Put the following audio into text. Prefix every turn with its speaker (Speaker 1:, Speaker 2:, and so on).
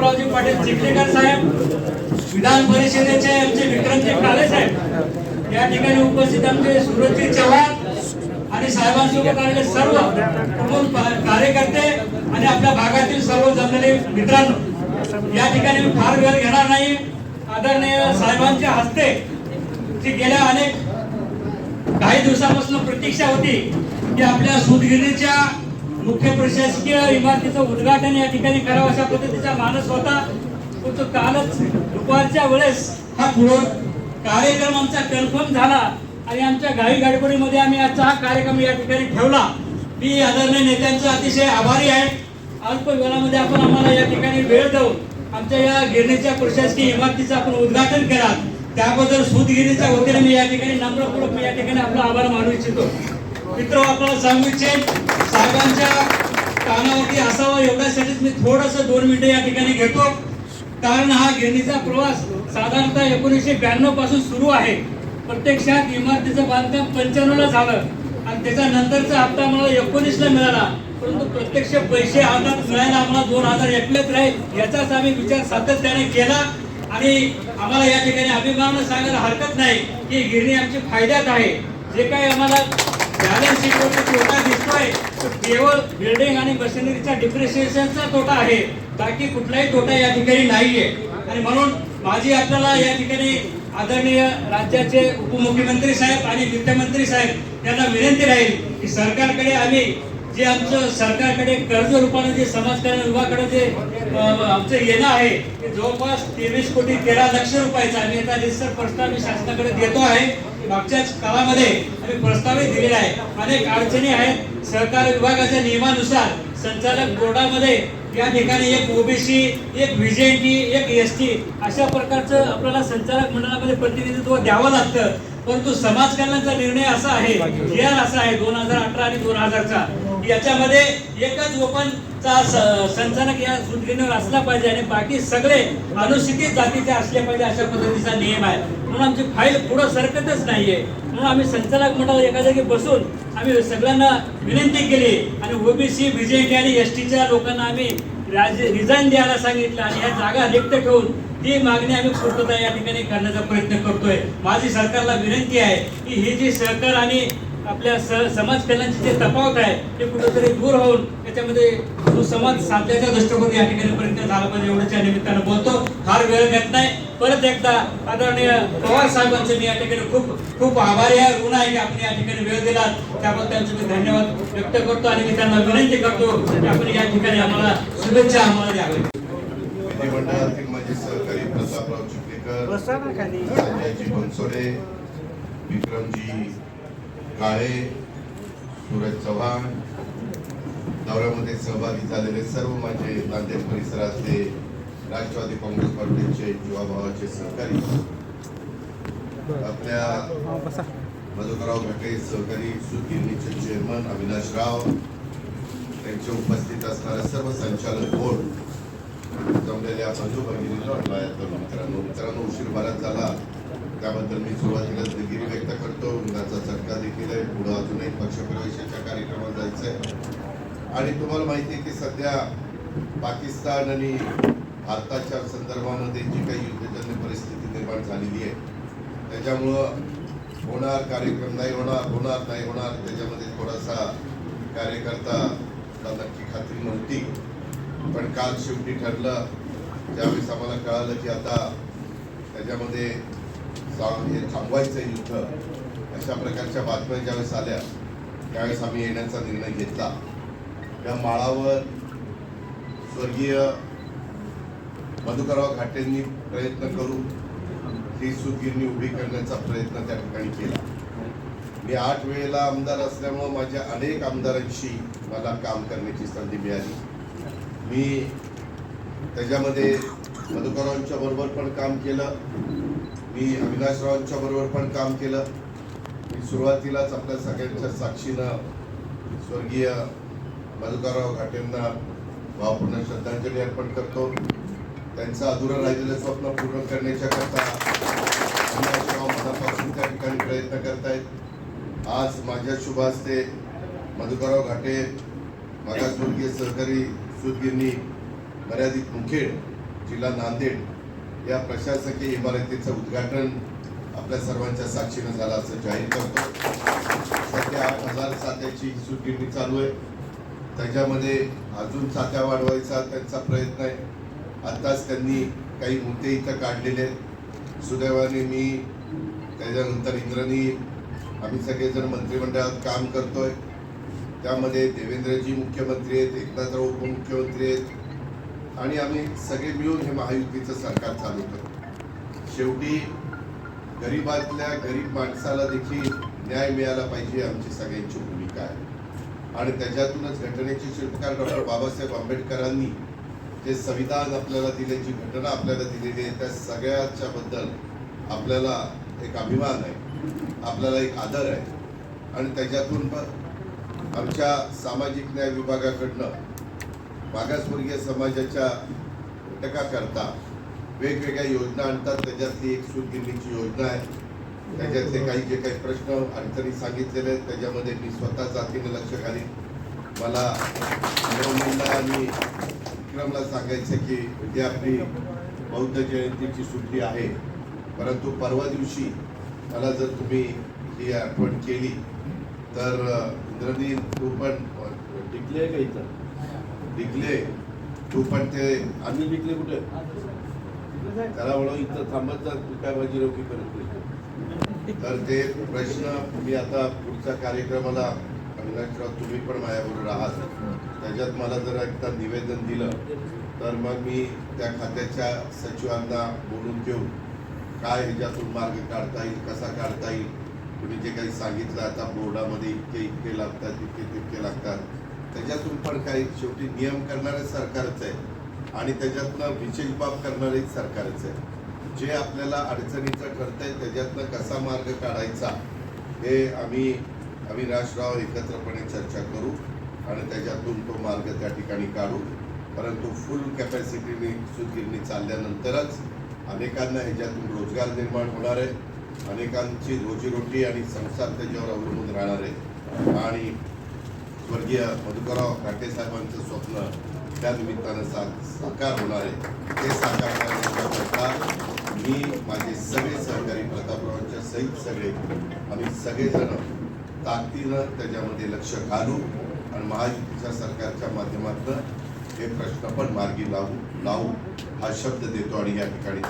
Speaker 1: पाटील चिखलेकर साहेब विधान परिषदेचे आमचे विक्रमजी काळे साहेब या ठिकाणी उपस्थित आमचे सुरजी चव्हाण आणि साहेबांसोबत आलेले सर्व प्रमुख कार्यकर्ते आणि आपल्या भागातील सर्व जमलेले मित्रांनो या ठिकाणी मी फार वेळ घेणार नाही. आदरणीय साहेबांच्या हस्ते जी गेल्या अनेक काही दिवसापासून प्रतीक्षा होती की आपल्या सुदगिरीच्या मुख्य प्रशासकीय इमारतीचं उद्घाटन या ठिकाणी करावं अशा पद्धतीचा मानस होता. तो कालच दुपारच्या वेळेस हा पूर्ण कार्यक्रम आमचा कन्फर्म झाला आणि आमच्या गावी गाडबडीमध्ये आम्ही आजचा हा कार्यक्रम या ठिकाणी ठेवला. मी आदरणीय नेत्यांचा अतिशय आभारी आहे. अल्प वेळामध्ये आपण आम्हाला या ठिकाणी वेळ देऊन आमच्या या गिरणीच्या प्रशासकीय इमारतीचं आपण उद्घाटन करा त्याबद्दल सूतगिरीच्या वतीने मी या ठिकाणी नम्रपूर्वक मी या ठिकाणी आपला आभार मानू इच्छितो. मित्र आपल्याला सांगू इच्छित साहेबांच्या कानावरती असावं एवढ्यासाठीच मी थोडस दोन मिनिटं या ठिकाणी घेतो. कारण हा गिरणीचा प्रवास साधारणतः एकोणीसशे ब्याण्णवपासून सुरू आहे. प्रत्यक्षात इमारतीचं बांधकाम पंच्याण्णवला झालं आणि त्याच्या नंतरचा हप्ता मला एकोणीसला मिळाला. परंतु प्रत्यक्ष पैसे हातात मिळायला आम्हाला दोन हजार एकलेच राहील याचाच आम्ही विचार सातत्याने केला. आणि आम्हाला या ठिकाणी अभिमान सांगायला हरकत नाही की गिरणी आमची फायद्यात आहे. जे काही आम्हाला तोटा दिसतोय. केवळ बिल्डिंग आणि मशिनरीचा डिप्रिसिएशनचा तोटा आहे. बाकी कुठलाही तोटा या ठिकाणी नाहीये. आणि म्हणून माझी आपल्याला या ठिकाणी आदरणीय राज्याचे उपमुख्यमंत्री साहेब आणि वित्तमंत्री साहेब यांना विनंती राहील की सरकारकडे आम्ही जे आमचं सरकारकडे कर्ज रूपाने जे समाज कल्याण विभागाकडे जे आमचं येणं आहे ते जवळपास तेवीस कोटी तेरा लक्ष रुपयाचं आम्ही आता रिसर प्रस्ताव मी शासनाकडे देतो आहे. मागच्याच काळामध्ये आम्ही प्रस्तावित दिलेला आहे. अनेक अडचणी आहेत. सहकार विभागाच्या नियमानुसार संचालक बोर्डामध्ये या ठिकाणी एक ओबीसी एक व्हीजेटी एक एस टी अशा प्रकारचं आपल्याला संचालक मंडळामध्ये प्रतिनिधित्व द्यावं लागतं. परंतु समाज कल्याणचा निर्णय असा आहे असा आहे दोन हजार अठरा आणि दोन हजारचा. याच्यामध्ये एकच ओपनचा स- संचालक या सुटकेवर असला पाहिजे आणि बाकी सगळे अनुसूचित जातीचे असले पाहिजे अशा पद्धतीचा नियम आहे. म्हणून आमची फाईल पुढं सरकतच नाहीये. म्हणून आम्ही संचालक मंडळ एका जागी बसून आम्ही सगळ्यांना विनंती केली आणि ओबीसी बीजेपी आणि एस टीच्या लोकांना आम्ही रिझाईन द्यायला सांगितलं आणि ह्या जागा रिक्त ठेवून ती मागणी आम्ही पूर्तता या ठिकाणी करण्याचा प्रयत्न करतोय. माझी सरकारला विनंती आहे की ही जी सहकार आणि आपल्या स- समाज कल्याणचे जे तफावत आहे ते कुठेतरी दूर होऊन त्याच्यामध्ये सुसंवाद साधण्याच्या दृष्टिकोन या ठिकाणी प्रयत्न झाला पाहिजे एवढ्याच्या निमित्तानं बोलतो. फार वेळ घेत नाही. परत एकदा आदरणीय पवार साहेबांचे मी या ठिकाणी खूप खूप आभारी आहे. ऋण आहे की आपण या ठिकाणी वेळ दिला त्याबद्दल त्यांचे मी धन्यवाद व्यक्त करतो आणि मी त्यांना विनंती करतो की आपण या ठिकाणी आम्हाला शुभेच्छा आम्हाला द्यावी
Speaker 2: विधिमंडळातील माझे सहकारी प्रतापराव चिखलीकर संजयजी बनसोडे विक्रमजी काळे सूरज चव्हाण दौऱ्यामध्ये सहभागी झालेले सर्व माझे नांदेड परिसरातले राष्ट्रवादी काँग्रेस पार्टीचे युवाभावाचे सहकारी. आपल्या मधुकरराव घाटे सहकारी सुगिरणीचे चेअरमन अविनाश राव. त्यांचे उपस्थित असणारे सर्व संचालक बोर्ड. जमलेल्या बंधू माझ्या तरुण मित्रांनो मित्रांनो उशीर बराच झाला. त्याबद्दल मी सुरुवातीला दिलगिरी व्यक्त करतो. पक्षप्रवेशाच्या कार्यक्रमात जायचंय. आणि तुम्हाला माहिती आहे की सध्या पाकिस्तान आणि भारताच्या संदर्भामध्ये जी काही युद्धजन्य परिस्थिती निर्माण झालेली आहे त्याच्यामुळं होणार कार्यक्रम नाही होणार होणार नाही होणार त्याच्यामध्ये थोडासा कार्यकर्ता नक्की खात्री नव्हती. पण काल शेवटी ठरलं ज्यावेळेस आम्हाला कळालं की आता त्याच्यामध्ये सा- हे थांबवायचं युद्ध अशा प्रकारच्या बातम्या ज्यावेळेस आल्या त्यावेळेस आम्ही येण्याचा निर्णय घेतला. त्या माळावर स्वर्गीय मधुकरराव घाटेंनी प्रयत्न करून ही सुगिरणी उभी करण्याचा प्रयत्न त्या ठिकाणी केला. मी आठ वेळेला आमदार असल्यामुळं माझ्या अनेक आमदारांशी मला काम करण्याची संधी मिळाली. मी त्याच्यामध्ये मधुकररावांच्या बरोबर पण काम केलं. मी अविनाशरावांच्या बरोबर पण काम केलं. सुरुवातीलाच आपल्या सगळ्यांच्या साक्षीनं स्वर्गीय मधुकरराव घाटेंना भावपूर्ण श्रद्धांजली अर्पण करतो. त्यांचं अधुरं राहिलेलं स्वप्न पूर्ण करण्याच्या करता मनापासून त्या ठिकाणी प्रयत्न करतायत. आज माझ्या शुभ हस्ते मधुकरराव घाटे मागासवर्गीय सहकारी सुदगिरणी मर्यादित मुखेड जिल्हा नांदेड या प्रशासकीय इमारतीचं उद्घाटन आपल्या सर्वांच्या साक्षीनं झाला असं जाहीर करतो. सध्या आठ हजार सात्याची सुटगिरणी चालू आहे. त्याच्यामध्ये अजून सात्या वाढवायचा त्यांचा प्रयत्न आहे. आत्ताच त्यांनी काही मुद्दे इथं काढलेले आहेत. सुदैवाने मी त्याच्यानंतर इंद्रनी आम्ही सगळेजण मंत्रिमंडळात काम करतोय. त्यामध्ये देवेंद्रजी मुख्यमंत्री आहेत एकनाथराव उपमुख्यमंत्री आहेत. आणि आम्ही सगळे मिळून हे महायुतीचं सरकार चालवतो शेवटी गरीबातल्या गरीब माणसाला देखील न्याय मिळाला पाहिजे आमची सगळ्यांची भूमिका आहे. आणि त्याच्यातूनच घटनेचे शिल्पकार डॉक्टर बाबासाहेब आंबेडकरांनी जे संविधान आपल्याला दिले जी घटना आपल्याला दिलेली आहे त्या सगळ्याच्या बद्दल आपल्याला एक अभिमान आहे. आपल्याला एक आदर आहे. आणि त्याच्यातून आमच्या सामाजिक न्याय विभागाकडनं मागासवर्गीय समाजाच्या घटकाकरता वेगवेगळ्या योजना आणतात. त्याच्यातली एक सूतगिरणीची योजना आहे. त्याच्यातले काही जे काही प्रश्न अडचणी सांगितलेले आहेत त्याच्यामध्ये मी स्वतः जातीने लक्ष घालीन. मला नवमीला आणि विक्रमला सांगायचं की उद्या आपली बौद्ध जयंतीची सुट्टी आहे. परंतु परवा दिवशी मला जर तुम्ही ही आठवण केली तर अ, इंद्रनी तू पण
Speaker 3: टिकले का इथं?
Speaker 2: डिकले तू पण ते
Speaker 3: आम्ही टिकले कुठे? त्याला म्हणून इथं थांबत जात तू काय माझी रोखी करत नाही.
Speaker 2: तर ते प्रश्न मी आता पुढच्या कार्यक्रमाला अविनाशराव तुम्ही पण माझ्याबरोबर आहात त्याच्यात मला जर एकदा निवेदन दिलं तर मग मी त्या खात्याच्या सचिवांना बोलून घेऊन काय ह्याच्यातून मार्ग काढता येईल कसा काढता येईल तुम्ही जे काही सांगितलं आता बोर्डामध्ये इतके इतके लागतात इतके तितके लागतात. त्याच्यातून पण काही शेवटी नियम करणारे सरकारच आहे. आणि त्याच्यातनं विशेष बाब करणारे सरकारच. आहे जे आपल्याला अडचणीचं ठरतंय त्याच्यातनं कसा मार्ग काढायचा हे आम्ही अविनाशराव एकत्रपणे चर्चा करू आणि त्याच्यातून तो मार्ग त्या ठिकाणी काढू. परंतु फुल कॅपॅसिटीने सुतगिरणी चालल्यानंतरच अनेकांना ह्याच्यातून रोजगार निर्माण होणार आहे. अनेकांची रोजीरोटी आणि संसार त्याच्यावर अवलंबून राहणार आहे. आणि स्वर्गीय मधुकरराव काटे साहेबांचं स्वप्न त्या निमित्तानं सा साकार होणार आहे ते साकार करण्याकरता मी माझे सगळे सहकारी प्रतापरावांच्या सहित सगळे आम्ही सगळेजण ताकदीनं त्याच्यामध्ये लक्ष घालू आणि महायुतीच्या सरकारच्या माध्यमातून हे प्रश्न पण मार्गी लावू लावू हा शब्द देतो आणि या ठिकाणी